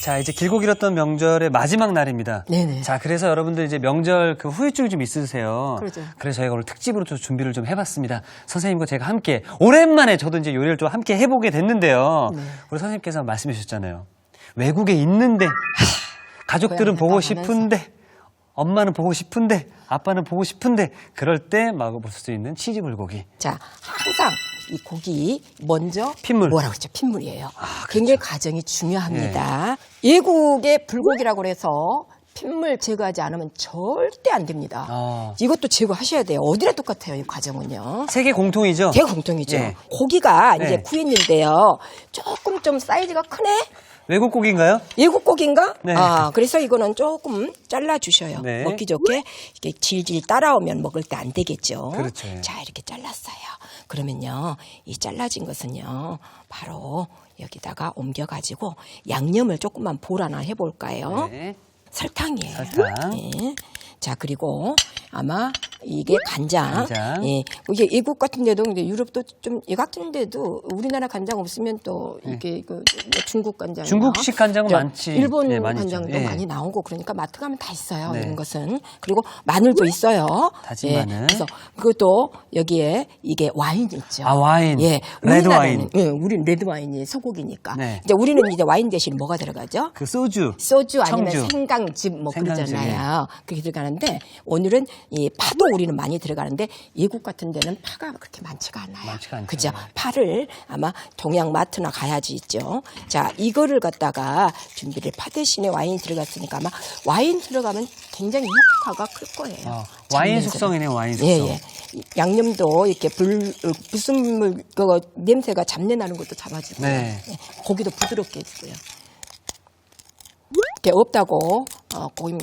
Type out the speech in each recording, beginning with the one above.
자, 이제 길고 길었던 명절의 마지막 날입니다. 네네. 자, 그래서 여러분들 이제 명절 그 후유증이 좀 있으세요. 그러죠. 그래서 저희가 오늘 특집으로 좀 준비를 좀 해봤습니다. 선생님과 제가 함께, 오랜만에 저도 이제 요리를 좀 함께 해보게 됐는데요. 네. 우리 선생님께서 말씀해 주셨잖아요. 외국에 있는데, 가족들은 고향 보고 생각하면서. 싶은데, 엄마는 보고 싶은데, 아빠는 보고 싶은데, 그럴 때 먹어볼 수 있는 치즈 불고기. 자, 항상 이 고기 먼저 핏물. 뭐라고 그랬죠? 핏물이에요. 아, 굉장히 과정이 중요합니다. 네. 예국의 불고기라고 해서 핏물 제거하지 않으면 절대 안 됩니다. 아. 이것도 제거하셔야 돼요. 어디나 똑같아요, 이 과정은요. 세계 공통이죠? 대공통이죠. 예. 고기가 이제 네. 구했는데요. 조금 좀 사이즈가 크네? 외국 고기인가요? 예국 고기인가? 네. 아, 그래서 이거는 조금 잘라 주셔요. 네. 먹기 좋게 이게 질질 따라오면 먹을 때 안 되겠죠. 그렇죠. 자, 이렇게 잘랐어요. 그러면요, 이 잘라진 것은요, 바로 여기다가 옮겨 가지고 양념을 조금만 보라나 해볼까요? 네. 설탕이에요. 설탕. 예. 자 그리고 아마 이게 간장. 간장. 예. 이게 외국 같은 데도 이제 유럽도 좀 이 같은 데도 우리나라 간장 없으면 또 이게 그 중국 간장. 네. 중국식 간장은 많지. 일본 예, 많이 간장도 있죠. 예. 많이 나오고 그러니까 마트 가면 다 있어요. 네. 이런 것은 그리고 마늘도 있어요. 다진 예. 마늘. 그래서 그것도 여기에 이게 와인 있죠. 아, 와인. 예. 레드 우리나라는- 와인. 예, 우리는 레드 와인이 소고기니까. 네. 이제 우리는 이제 와인 대신 뭐가 들어가죠? 그 소주. 소주 아니면 청주. 생강즙 뭐 생강즙, 그러잖아요. 그렇게 들어가는 데 오늘은 이 파도 우리는 많이 들어가는데 예국 같은 데는 파가 그렇게 많지가 않아요. 많지가 않죠. 그죠? 파를 아마 동양 마트나 가야지 있죠. 자, 이거를 갖다가 준비를 파 대신에 와인 들어갔으니까 아마 와인 들어가면 굉장히 효과가 클 거예요. 어, 와인. 숙성이네요, 와인 숙성. 예, 예. 이 양념도 이렇게 불, 어, 불순물, 그 냄새가 잡내 나는 것도 잡아주고. 네. 예, 고기도 부드럽게 해주고요. 이렇게 없다고, 어, 고기,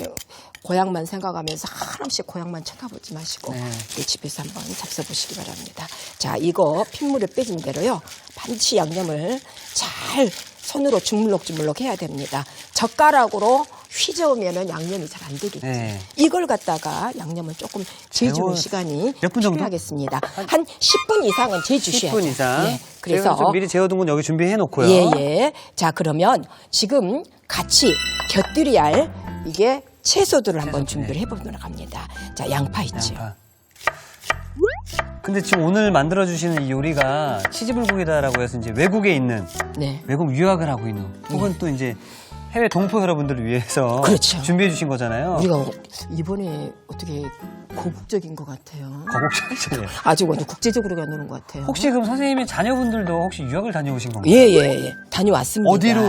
고향만 생각하면서 하나씩 고향만 쳐다보지 마시고, 네. 집에서 한번 잡숴보시기 바랍니다. 자, 이거 핏물을 빼진 대로요, 반드시 양념을 잘 손으로 주물럭주물럭 해야 됩니다. 젓가락으로 휘저으면은 양념이 잘 안 되겠죠. 네. 이걸 갖다가 양념을 조금 재주는 시간이 몇분 정도? 필요하겠습니다. 한 10분 이상은 재주셔야죠. 10분 이상. 예. 그래서 미리 재워둔 건 여기 준비해 놓고요. 예, 예. 자, 그러면 지금 같이 곁들이 할 이게 채소들을 한번 채소, 준비를 해보도록 합니다. 자, 양파. 양파. 근데 지금 오늘 만들어 주시는 이 요리가 치즈 불고기다라고 해서 이제 외국에 있는 네. 외국 유학을 하고 있는 혹은 또 이제 해외 동포 여러분들을 위해서 그렇죠. 준비해 주신 거잖아요. 우리가 이번에 어떻게 고국적인 것 같아요. 거국적이죠. 아주 완전 국제적으로 가노는 것 같아요. 혹시 그럼 선생님의 자녀분들도 혹시 유학을 다녀오신 건가요? 예, 예, 예. 다녀왔습니다. 어디로?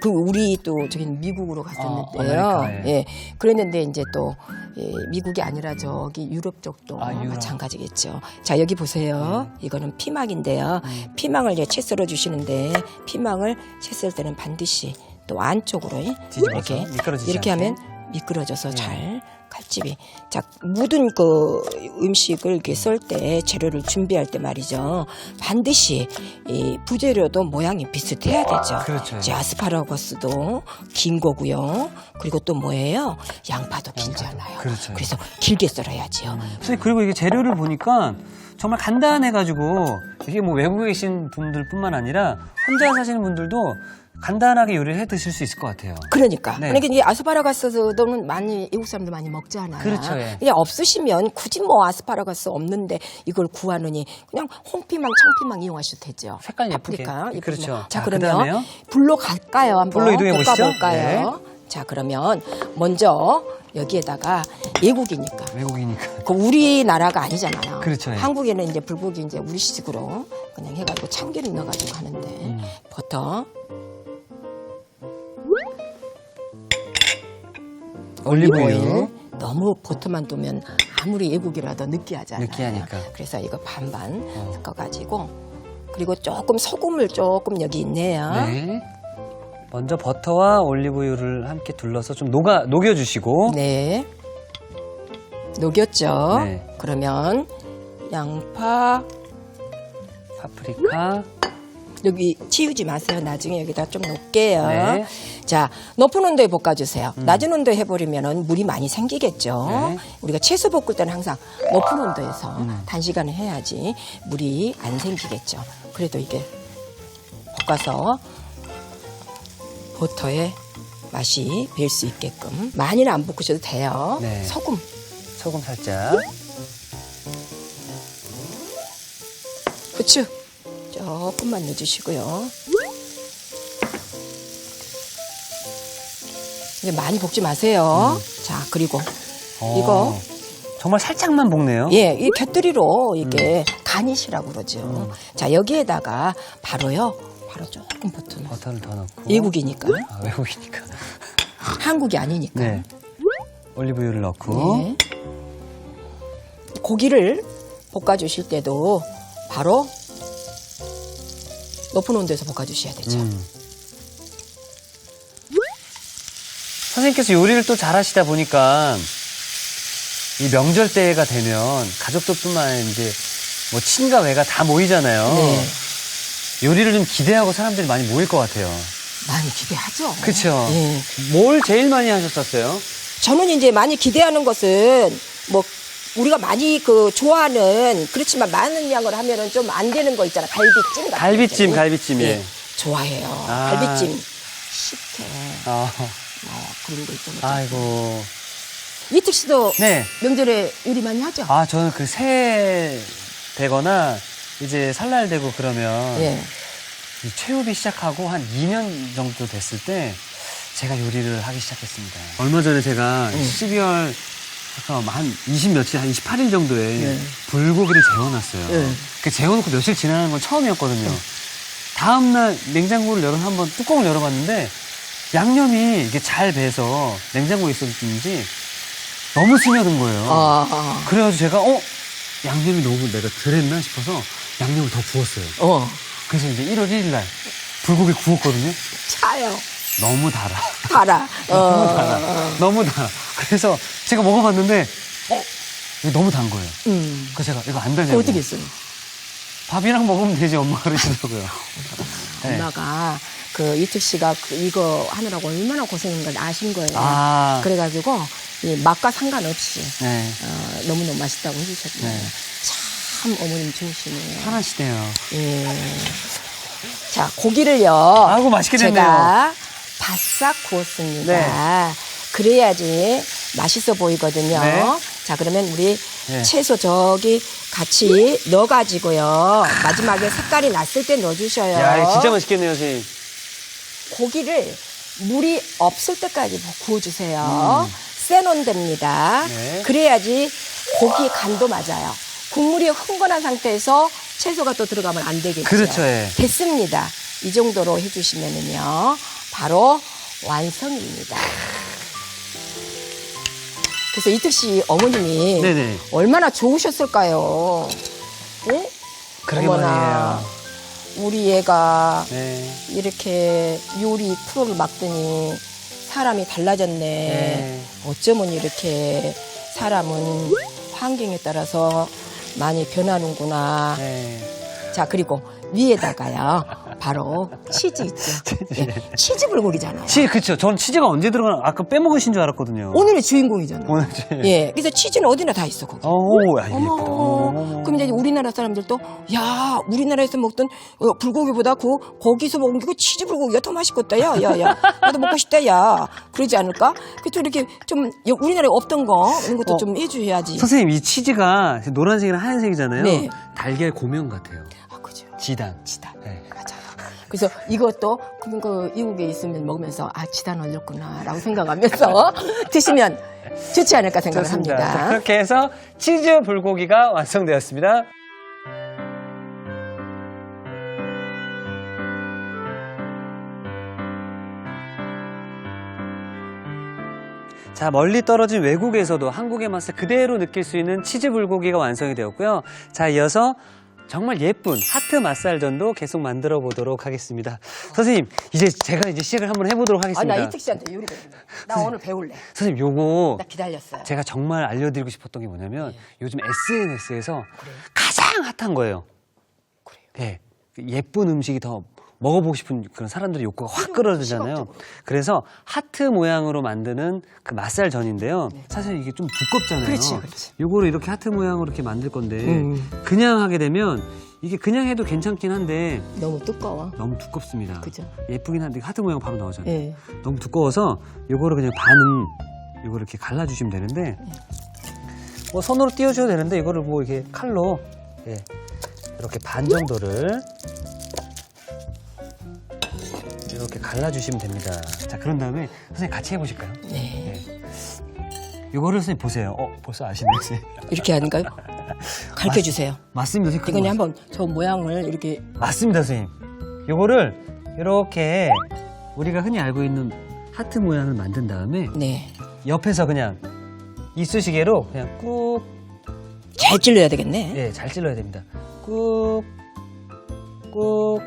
그, 우리 또, 저기 미국으로 갔었는데요. 아, 아메리카에. 예. 그랬는데 이제 또, 예, 미국이 아니라 저기 유럽 쪽도 아, 유럽. 음. 마찬가지겠죠. 자, 여기 보세요. 이거는 피망인데요. 피망을 이제 채 썰어 주시는데, 피망을 채 썰 때는 반드시 또 안쪽으로 예, 뒤집어서 이렇게, 이렇게. 하면 미끄러져서 잘 칼집이 자 모든 그 음식을 이렇게 썰 때 재료를 준비할 때 말이죠 반드시 이 부재료도 모양이 비슷해야 되죠. 그렇죠. 자 아스파라거스도 긴 거고요. 그리고 또 뭐예요? 양파도 길잖아요. 그렇죠. 음. 래서 길게 썰어야지요. 선생님 그리고 이게 재료를 보니까 정말 간단해가지고 이게 뭐 외국에 계신 분들뿐만 아니라 혼자 사시는 분들도 간단하게 요리를 해 드실 수 있을 것 같아요. 그러니까. 네. 그러니까 이제 아스파라거스는 많이 외국 사람들 많이 먹잖아요. 그렇죠, 예. 그냥 없으시면 굳이 뭐 아스파라거스 없는데 이걸 구하느니 그냥 홍피망, 청피망 이용하셔도 되죠. 색깔 예쁘게. 파프리카 예쁘게 그렇죠. 뭐. 자, 자, 그러면 그다음에요? 불로 갈까요? 한번 불로 이동해 보시죠. 네. 자, 그러면 먼저 여기에다가 외국이니까. 외국이니까. 그 우리나라가 아니잖아요. 그렇죠, 예. 한국에는 이제 불고기 이제 우리식으로 그냥 해가지고 참기름 넣어가지고 하는데 음. 버터, 올리브유. 너무 버터만 두면 아무리 외국이라도 느끼하잖아요. 느끼하니까. 그래서 이거 반반 섞어가지고 그리고 조금 소금을 조금 여기 있네요. 네. 먼저 버터와 올리브유를 함께 둘러서 좀 녹아 녹여주시고 네. 녹였죠. 네. 그러면 양파 파프리카. 여기 치우지 마세요. 나중에 여기다 좀 놓을게요. 네. 자, 높은 온도에 볶아주세요. 낮은 온도에 해버리면 물이 많이 생기겠죠. 네. 우리가 채소 볶을 때는 항상 높은 온도에서 음. 단시간에 해야지 물이 안 생기겠죠. 그래도 이게 볶아서 버터에 맛이 뵐 수 있게끔 많이는 안 볶으셔도 돼요. 네. 소금 소금 살짝. 후추 조금만 넣어주시고요. 이제 많이 볶지 마세요. 자 그리고 어, 이거 정말 살짝만 볶네요. 예, 이 곁들이로 이게 음. 가니시라고 그러죠. 자 여기에다가 바로요, 바로 조금 버터 넣어. 버터를 더 넣고. 외국이니까 아, 외국이니까. 한국이 아니니까. 네. 올리브유를 넣고. 네. 고기를 볶아 주실 때도 바로 높은 온도에서 볶아주셔야 되죠. 음. 선생님께서 요리를 또 잘하시다 보니까 이 명절 때가 되면 가족들뿐만 아니라 이제 뭐 친가 외가 다 모이잖아요. 네. 요리를 좀 기대하고 사람들이 많이 모일 것 같아요. 많이 기대하죠. 그렇죠. 예. 뭘 제일 많이 하셨었어요? 저는 이제 많이 기대하는 것은 뭐 우리가 많이 그 좋아하는 그렇지만 많은 양을 하면은 좀 안 되는 거 있잖아. 갈비찜 같은 거 갈비찜. 갈비찜, 예. 좋아해요. 아. 갈비찜 식혜 아, 뭐 그런 거 있잖아요. 아이고. 이특 씨도 네. 명절에 요리 많이 하죠? 아, 저는 그 새해 되거나 이제 설날 되고 그러면 예. 이 체육이 시작하고 한 2년 정도 됐을 때 제가 요리를 하기 시작했습니다. 얼마 전에 제가 음. 12월 잠깐 한20 며칠, 한 28일 정도에 네. 불고기를 재워놨어요. 네. 그 재워놓고 며칠 지나는 건 처음이었거든요. 다음날 냉장고를 열어 한번 뚜껑을 열어봤는데 양념이 이게 잘 배서 냉장고에 있었는지 너무 스며든 거예요. 아, 아. 그래가지고 제가 어 양념이 너무 내가 덜했나 싶어서 양념을 더 부었어요. 어. 그래서 이제 1월 1일 날 불고기 구웠거든요. 차요. 너무 달아. 달아. 너무 어. 달아. 너무 달아. 그래서 제가 먹어봤는데 어 이거 너무 단 거예요. 음. 그래서 제가 이거 안 달냐고. 어떻게 했어요? 밥이랑 먹으면 되지 엄마 그러시더라고요. 네. 엄마가 그 이특 씨가 그 이거 하느라고 얼마나 고생인 걸 아신 거예요. 아. 그래가지고 이 맛과 상관없이 네. 어, 너무너무 맛있다고 해주셨네요. 네. 참 어머님 좋으시네요. 편하시네요. 예. 자, 고기를요. 아이고, 맛있게 됐네요. 제가 바싹 구웠습니다. 네. 그래야지 맛있어 보이거든요. 네. 자, 그러면 우리 네. 채소 저기 같이 넣어가지고요. 마지막에 색깔이 났을 때 넣어주셔요. 야 진짜 맛있겠네요, 선생님. 고기를 물이 없을 때까지 구워주세요. 센 온도입니다. 음. 네. 그래야지 고기 간도 맞아요. 국물이 흥건한 상태에서 채소가 또 들어가면 안 되겠죠. 그렇죠, 예. 됐습니다. 이 정도로 해주시면은요, 바로 완성입니다. 그래서 이특 씨 어머님이 네네. 얼마나 좋으셨을까요? 예? 그러게 어머나, 말이에요. 우리 애가 네. 이렇게 요리 프로를 맡더니 사람이 달라졌네. 네. 어쩌면 이렇게 사람은 환경에 따라서 많이 변하는구나. 네. 자, 그리고 위에다가요. 바로 치즈 있죠. 예, 치즈 불고기잖아요. 치, 그쵸. 전 치즈가 언제 들어가나, 아까 빼먹으신 줄 알았거든요. 오늘의 주인공이잖아요. 오늘 치 예, 그래서 치즈는 어디나 다 있어, 거기. 오, 야, 이거 어머, 예쁘다. 어머, 어머. 그럼 이제 우리나라 사람들도 야 우리나라에서 먹던 어, 불고기보다 그 거기서 먹은 게그 치즈 불고기가 더 맛있겠다 야야야 나도 먹고 싶다 야 그러지 않을까? 그또 이렇게 좀 여- 우리나라에 없던 거 이런 것도 어. 좀 해줘야지. 선생님, 이 치즈가 노란색이랑 하얀색이잖아요. 네. 달걀 고명 같아요. 아 그죠. 지단. 지단. 네. 그래서 이것도 그 이국에 있으면 먹으면서 아 지단 올렸구나라고 생각하면서 드시면 좋지 않을까 생각을 좋습니다. 자, 합니다. 그렇게 해서 치즈 불고기가 완성되었습니다. 자, 멀리 떨어진 외국에서도 한국의 맛을 그대로 느낄 수 있는 치즈 불고기가 완성이 되었고요. 자, 이어서 정말 예쁜 하트 맛살전도 계속 만들어 보도록 하겠습니다. 선생님, 이제 제가 이제 시작을 한번 해보도록 하겠습니다. 아나 이특 씨한테 요리 배울래. 나 오늘 배울래. 선생님, 요거 나 기다렸어요. 제가 정말 알려드리고 싶었던 게 뭐냐면 요즘 SNS에서 가장 핫한 거예요. 네, 예쁜 음식이 더 먹어보고 싶은 그런 사람들의 욕구가 확 끌어들잖아요. 그래서 하트 모양으로 만드는 그 맛살 전인데요. 사실 이게 좀 두껍잖아요. 네. 그렇지, 그렇지. 요거를 이렇게 하트 모양으로 이렇게 만들 건데 음. 그냥 하게 되면 이게 그냥 해도 괜찮긴 한데 너무 두꺼워. 너무 두껍습니다. 그죠. 예쁘긴 한데 하트 모양 바로 나오잖아요. 예. 너무 두꺼워서 요거를 그냥 반은 요거를 이렇게 갈라주시면 되는데 뭐 손으로 띄워줘도 되는데 이거를 뭐 이렇게 칼로 예, 이렇게 반 정도를 이렇게 갈라주시면 됩니다. 자 그런 다음에 선생님 같이 해보실까요? 네. 이거를 선생님 보세요. 어 벌써 아시네요. 선생님. 이렇게 하는가요? 가르쳐 주세요. 맞습니다. 선생님. 이건 그거 한번 저 모양을 이렇게 맞습니다, 선생님. 요거를 이렇게 우리가 흔히 알고 있는 하트 모양을 만든 다음에 네. 옆에서 그냥 이쑤시개로 그냥 꾹, 잘 찔러야 되겠네. 예, 잘 찔러야 됩니다. 꾹, 꾹,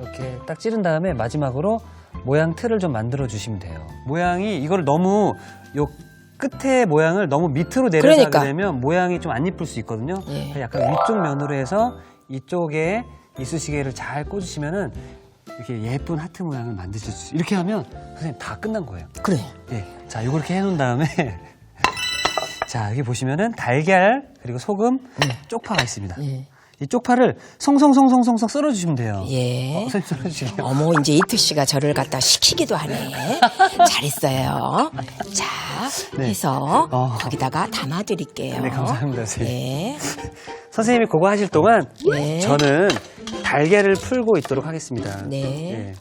이렇게 딱 찌른 다음에 마지막으로 모양 틀을 좀 만들어 주시면 돼요. 모양이 이걸 너무 요 끝에 모양을 너무 밑으로 내려서 그러니까. 하게 되면 모양이 좀 안 이쁠 수 있거든요. 예. 그래서 약간 위쪽 면으로 해서 이쪽에 이쑤시개를 잘 꽂으시면은 이렇게 예쁜 하트 모양을 만드실 수 있어요. 이렇게 하면 선생님 다 끝난 거예요. 그래. 예. 자, 요거 이렇게 해 놓은 다음에. 자, 여기 보시면은 달걀, 그리고 소금, 쪽파가 있습니다. 예. 이 쪽파를 송송송송송송 썰어주시면 돼요. 예. 어, 썰어주시면. 어머 이제 이투 씨가 저를 갖다 시키기도 하네. 잘했어요. 자 네. 해서 어. 거기다가 담아드릴게요. 네, 감사합니다, 선생님. 예. 선생님이 그거 하실 동안 예. 저는 달걀을 풀고 있도록 하겠습니다. 네. 예.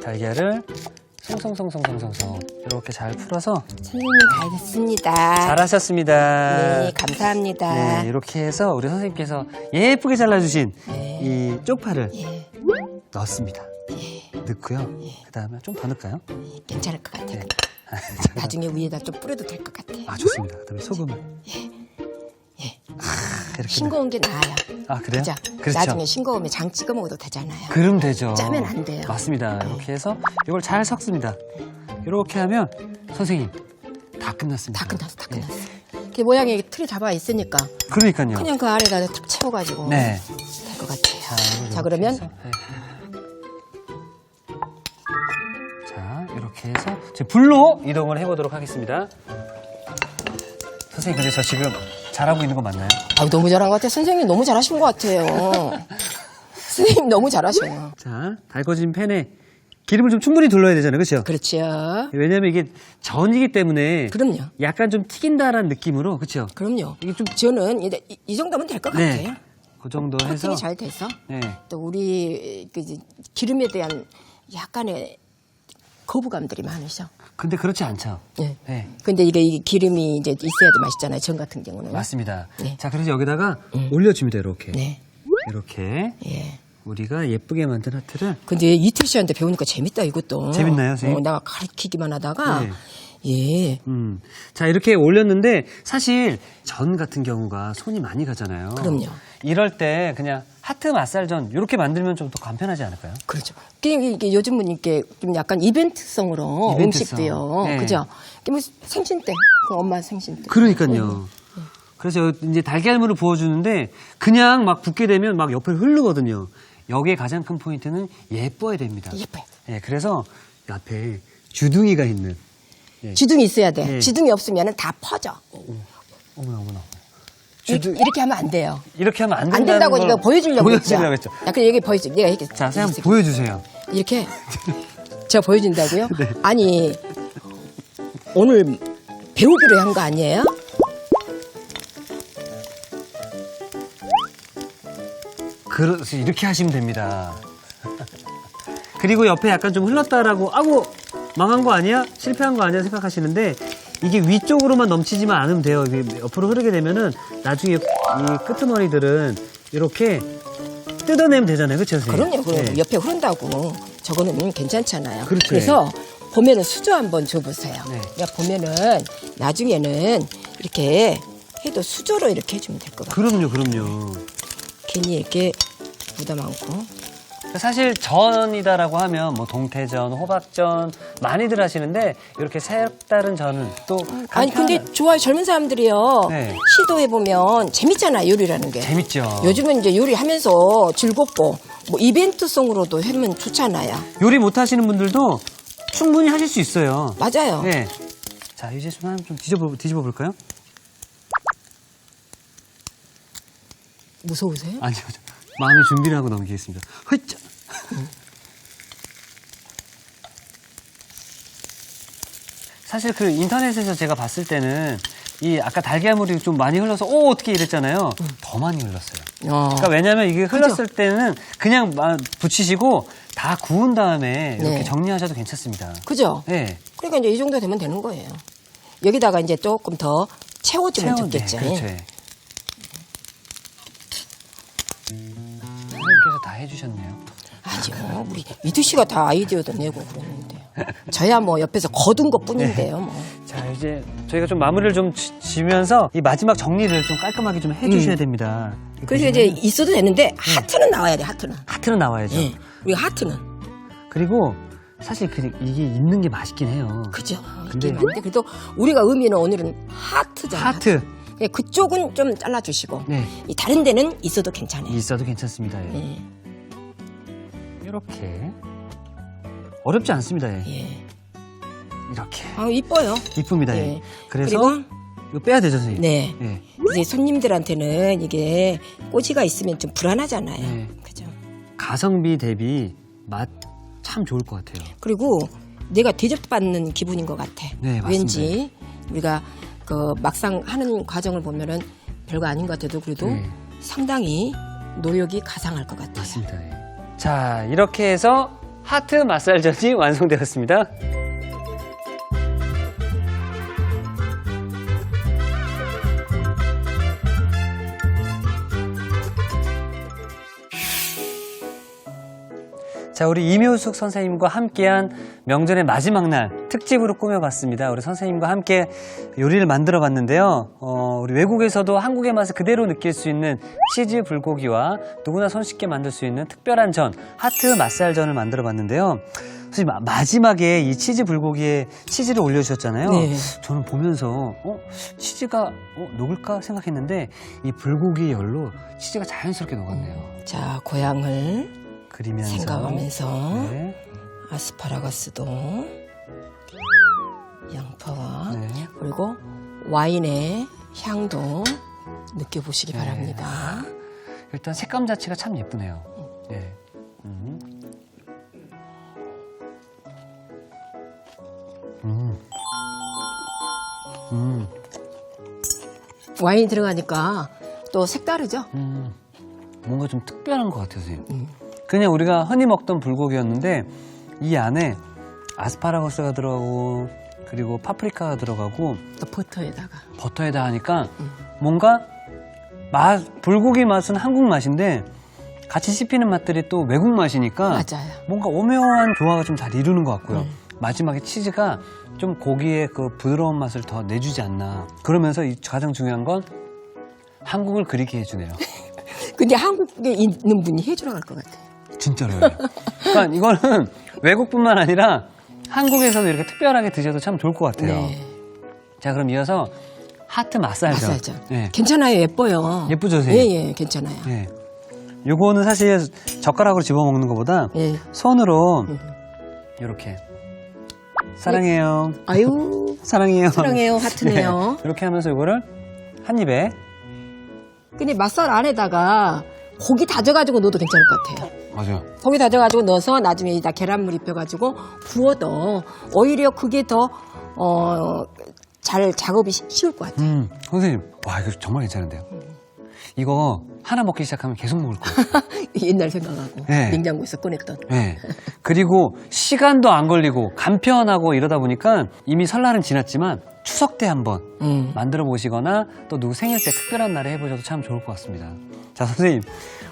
달걀을 송송송송송송송 이렇게 잘 풀어서 선생님 다 됐습니다. 잘하셨습니다. 네 감사합니다. 네, 이렇게 해서 우리 선생님께서 예쁘게 잘라주신 네. 이 쪽파를 예. 넣습니다. 넣고요. 그 다음에 좀 더 넣을까요? 괜찮을 것 같아요. 네. 나중에 위에다 좀 뿌려도 될 것 같아요. 아, 좋습니다. 그 다음에 소금을. 예. 아, 이렇게. 싱거운 게 나아요. 아, 그래요? 그죠? 그렇죠. 나중에 싱거우면 장 찍어 먹어도 되잖아요. 그럼 되죠. 짜면 안 돼요. 맞습니다. 이렇게 해서 이걸 잘 섞습니다. 이렇게 하면 선생님 다 끝났습니다. 다 끝났어, 다 예. 끝났어. 그 모양이 틀이 잡아 있으니까 그러니까요. 그냥 그 안에다 탁 채워가지고 네. 될 것 같아요. 자, 이걸 자, 이렇게 그러면 해서, 네. 자, 이렇게 해서 이제 불로 이동을 해보도록 하겠습니다. 선생님, 근데 저 지금 잘하고 있는 거 맞나요? 아, 너무 잘한 것 같아요. 선생님 너무 잘하신 것 같아요. 선생님 너무 잘하셔요. 자, 달궈진 팬에 기름을 좀 충분히 둘러야 되잖아요. 그렇죠? 그렇죠. 왜냐면 이게 전이기 때문에 그럼요. 약간 좀 튀긴다라는 느낌으로 그렇죠? 그럼요. 이게 좀 저는 이, 이 정도면 될 것 네. 같아요. 그 정도 해서 코팅이 잘 돼서 네. 또 우리 그 이제 기름에 대한 약간의 거부감들이 많으셔. 근데 그렇지 않죠. 네. 네. 근데 이게 이 기름이 이제 있어야지 맛있잖아요. 전 같은 경우는. 맞습니다. 네. 자, 그래서 여기다가 올려줍니다. 이렇게. 네. 이렇게 예. 우리가 예쁘게 만든 하트를 근데 이틀 씨한테 배우니까 재밌다 이것도. 재밌나요, 선생님? 어, 내가 가르치기만 하다가 네. 예. 음. 자, 이렇게 올렸는데 사실 전 같은 경우가 손이 많이 가잖아요. 그럼요. 이럴 때 그냥 하트 맛살전 이렇게 만들면 좀 더 간편하지 않을까요? 그렇죠. 이게, 이게 요즘은 이렇게 좀 약간 이벤트성으로 이벤트성. 음식도요. 네. 그죠? 이게 뭐 생신 때, 그 엄마 생신 때. 그러니까요. 그래서 이제 달걀물을 부어주는데 그냥 막 붓게 되면 막 옆에 흐르거든요. 여기에 가장 큰 포인트는 예뻐야 됩니다. 예뻐요. 예, 그래서 앞에 주둥이가 있는. 예. 지둥이 있어야 돼. 네. 지둥이 없으면 다 퍼져. 어머나 어머나. 이- 주둥 이렇게 하면 안 돼요. 이렇게 하면 안 안 된다는 된다고 걸 내가 보여주려고 했죠. 보여주려고 했죠. 야, 그 여기 보여줘. 내가 이렇게. 자, 선생님 한번 보여주세요. 이렇게. 제가 보여준다고요? 네. 아니, 오늘 배우기로 한 거 아니에요? 그래서 이렇게 하시면 됩니다. 그리고 옆에 약간 좀 흘렀다라고 아고 망한 거 아니야? 실패한 거 아니야? 생각하시는데 이게 위쪽으로만 넘치지만 않으면 돼요. 옆으로 흐르게 되면은 나중에 이 끄트머리들은 이렇게 뜯어내면 되잖아요. 그렇죠? 그럼요. 그럼 네. 옆에 흐른다고. 저거는 괜찮잖아요. 그렇죠. 래서 보면은 수저 한번 줘보세요. 네. 그러니까 보면은 나중에는 이렇게 해도 수저로 이렇게 해주면 될 것 같아요. 그럼요, 그럼요. 괜히 이렇게 부담 많고. 사실 전이다라고 하면 뭐 동태전, 호박전 많이들 하시는데 이렇게 색다른 전은 또 아니 근데 좋아요 젊은 사람들이요 네. 시도해 보면 재밌잖아요 요리라는 게 재밌죠. 요즘은 이제 요리하면서 즐겁고 뭐 이벤트성으로도 하면 좋잖아요 요리 못 하시는 분들도 충분히 하실 수 있어요. 맞아요 네. 자, 이제 좀, 한번 좀 뒤집어, 뒤집어 볼까요? 무서우세요? 아니요. 저 마음의 준비를 하고 넘기겠습니다. 헐짜. 사실 그 인터넷에서 제가 봤을 때는 이 아까 달걀물이 좀 많이 흘러서 오 어떻게 이랬잖아요. 더 많이 흘렀어요. 어. 그러니까 왜냐면 이게 흘렀을 때는 그냥 마- 붙이시고 다 구운 다음에 이렇게 네. 정리하셔도 괜찮습니다. 그죠? 네. 그러니까 이제 이 정도 되면 되는 거예요 여기다가 이제 조금 더 채워주면 채워- 좋겠죠 네, 그렇죠. 예. 해주셨네요. 아니요 우리 이두 씨가 다 아이디어도 내고 그러는데 저야 뭐 옆에서 거둔 것 뿐인데요 뭐. 자 이제 저희가 좀 마무리를 좀 지- 지면서 이 마지막 정리를 좀 깔끔하게 좀 해주셔야 됩니다. 그래서 이제 있어도 되는데 하트는 나와야 돼 하트는 하트는 나와야죠. 예. 우리 하트는 그리고 사실 그, 이게 있는 게 맛있긴 해요. 그죠. 근데- 맞는데 그래도 우리가 의미는 오늘은 하트잖아. 하트 예, 그쪽은 좀 잘라주시고 네 이 다른 데는 있어도 괜찮아요. 있어도 괜찮습니다. 예. 예, 이렇게 어렵지 않습니다. 예. 예. 이렇게 아 이뻐요. 이쁩니다. 예. 예. 그래서 그리고 이거 빼야 되죠, 선생님. 네 예. 이제 손님들한테는 이게 꼬지가 있으면 좀 불안하잖아요. 네. 그죠. 가성비 대비 맛 참 좋을 것 같아요. 그리고 내가 대접받는 기분인 것 같아. 네, 맞습니다. 왠지 우리가 그 막상 하는 과정을 보면은 별거 아닌 것 같아도 그래도 네. 상당히 노력이 가상할 것 같아요. 맞습니다. 예. 자, 이렇게 해서 하트 맛살전이 완성되었습니다. 자, 우리 이묘숙 선생님과 함께한 명절의 마지막 날 특집으로 꾸며봤습니다. 우리 선생님과 함께 요리를 만들어 봤는데요. 어, 우리 외국에서도 한국의 맛을 그대로 느낄 수 있는 치즈 불고기와 누구나 손쉽게 만들 수 있는 특별한 전, 하트 맛살전을 만들어 봤는데요. 선생님, 마- 마지막에 이 치즈 불고기에 치즈를 올려주셨잖아요. 네. 저는 보면서, 어, 치즈가, 어, 녹을까 생각했는데, 이 불고기 열로 치즈가 자연스럽게 녹았네요. 자, 고향을 그리면서. 생각하면서 네. 아스파라거스도 양파와 네. 그리고 와인의 향도 느껴보시기 네. 바랍니다. 일단 색감 자체가 참 예쁘네요. 네. 음. 음. 음. 와인이 들어가니까 또 색다르죠? 음. 뭔가 좀 특별한 것 같아요, 선생님. 음. 그냥 우리가 흔히 먹던 불고기였는데 이 안에 아스파라거스가 들어가고 그리고 파프리카가 들어가고 또 버터에다가 버터에다 하니까 뭔가 맛 불고기 맛은 한국 맛인데 같이 씹히는 맛들이 또 외국 맛이니까 맞아요. 뭔가 오묘한 조화가 좀 잘 이루는 것 같고요. 마지막에 치즈가 좀 고기의 그 부드러운 맛을 더 내주지 않나. 그러면서 이 가장 중요한 건 한국을 그리게 해주네요. 근데 한국에 있는 분이 해주러 갈 것 같아요. 진짜로요. 그러니까 이거는 외국뿐만 아니라 한국에서도 이렇게 특별하게 드셔도 참 좋을 것 같아요. 네. 자, 그럼 이어서 하트 맛살전. 마사죠. 네. 괜찮아요. 예뻐요. 예쁘죠, 선생님? 예, 예, 괜찮아요. 네. 요거는 사실 젓가락으로 집어 먹는 것보다 예. 손으로 이렇게 사랑해요. 아유, 사랑해요. 사랑해요. 하트네요. 네. 이렇게 하면서 이거를 한 입에 근데 맛살 안에다가 고기 다져가지고 넣어도 괜찮을 것 같아요. 맞아요. 고기 다져가지고 넣어서 나중에 이다 계란물 입혀가지고 구워도 오히려 그게 더, 어, 잘 작업이 쉬- 쉬울 것 같아요. 음, 선생님, 와 이거 정말 괜찮은데요. 이거 하나 먹기 시작하면 계속 먹을 거예요. 옛날 생각하고 네. 냉장고에서 꺼냈던. 네. 그리고 시간도 안 걸리고 간편하고 이러다 보니까 이미 설날은 지났지만 추석 때 한번 음. 만들어 보시거나 또 누구 생일 때 특별한 날에 해보셔도 참 좋을 것 같습니다. 자, 선생님.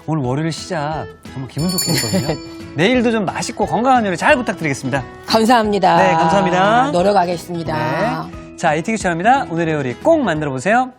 오늘 월요일 시작 정말 기분 좋게 했거든요. 내일도 좀 맛있고 건강한 요리 잘 부탁드리겠습니다. 감사합니다. 네, 감사합니다. 노력하겠습니다. 네. 자, 이티기 채널입니다. 오늘의 요리 꼭 만들어 보세요.